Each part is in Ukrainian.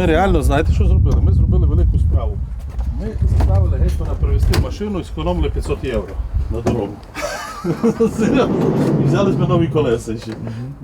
ми реально, знаєте, що зробили? Ми зробили велику справу. Ми заставили гетьмана привезти машину і зекономили 500 євро на дорогу. І взяли ми нові колеса ще.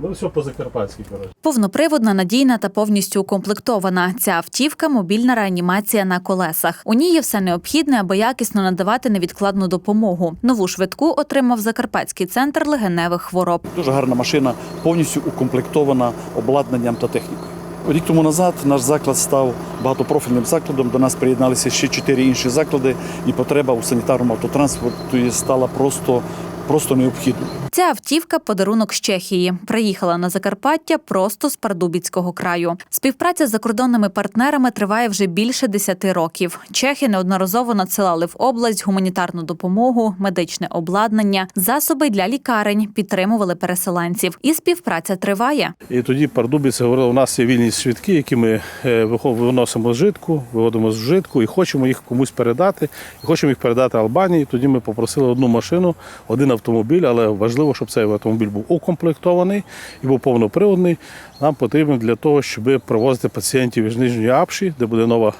Ну все по-закарпатськи, коротше. Повноприводна, надійна та повністю укомплектована. Ця автівка мобільна реанімація на колесах. У ній є все необхідне, аби якісно надавати невідкладну допомогу. Нову швидку отримав Закарпатський центр легеневих хвороб. Дуже гарна машина, повністю укомплектована обладнанням та технікою. Рік тому назад наш заклад став багатопрофільним закладом. До нас приєдналися ще чотири інші заклади, і потреба у санітарному автотранспорті стала просто, просто необхідною. Ця автівка подарунок з Чехії. Приїхала на Закарпаття просто з Пардубіцького краю. Співпраця з закордонними партнерами триває вже більше десяти років. Чехи неодноразово надсилали в область гуманітарну допомогу, медичне обладнання, засоби для лікарень, підтримували переселенців. І співпраця триває. І тоді Пардубіці говорили, у нас є вільні швидкі, які ми е, виносимо з житку, виводимо з житку і хочемо їх комусь передати. І хочемо їх передати Албанії. Тоді ми попросили одну машину, один автомобіль, але важливо, щоб цей автомобіль був укомплектований і був повноприводний. Нам потрібно для того, щоб провозити пацієнтів із Нижньої Апші, де буде нова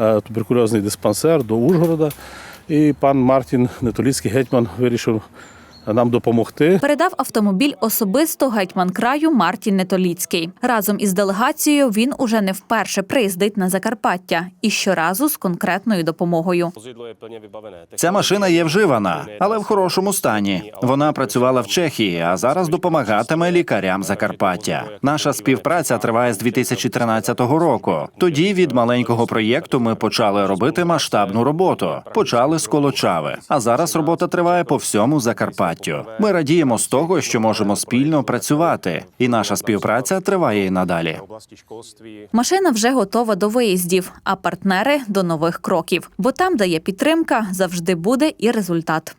е, туберкульозний диспансер до Ужгорода. І пан Мартін Нетоліцький гетьман вирішив нам допомогти. Передав автомобіль особисто гетьман краю Мартін Нетоліцький. Разом із делегацією він уже не вперше приїздить на Закарпаття і щоразу з конкретною допомогою. Ця машина є вживана, але в хорошому стані. Вона працювала в Чехії, а зараз допомагатиме лікарям Закарпаття. Наша співпраця триває з 2013 року. Тоді від маленького проєкту ми почали робити масштабну роботу. Почали з Колочави. А зараз робота триває по всьому Закарпаттю. Ми радіємо з того, що можемо спільно працювати, і наша співпраця триває і надалі. Машина вже готова до виїздів, а партнери до нових кроків. Бо там, де є підтримка, завжди буде і результат.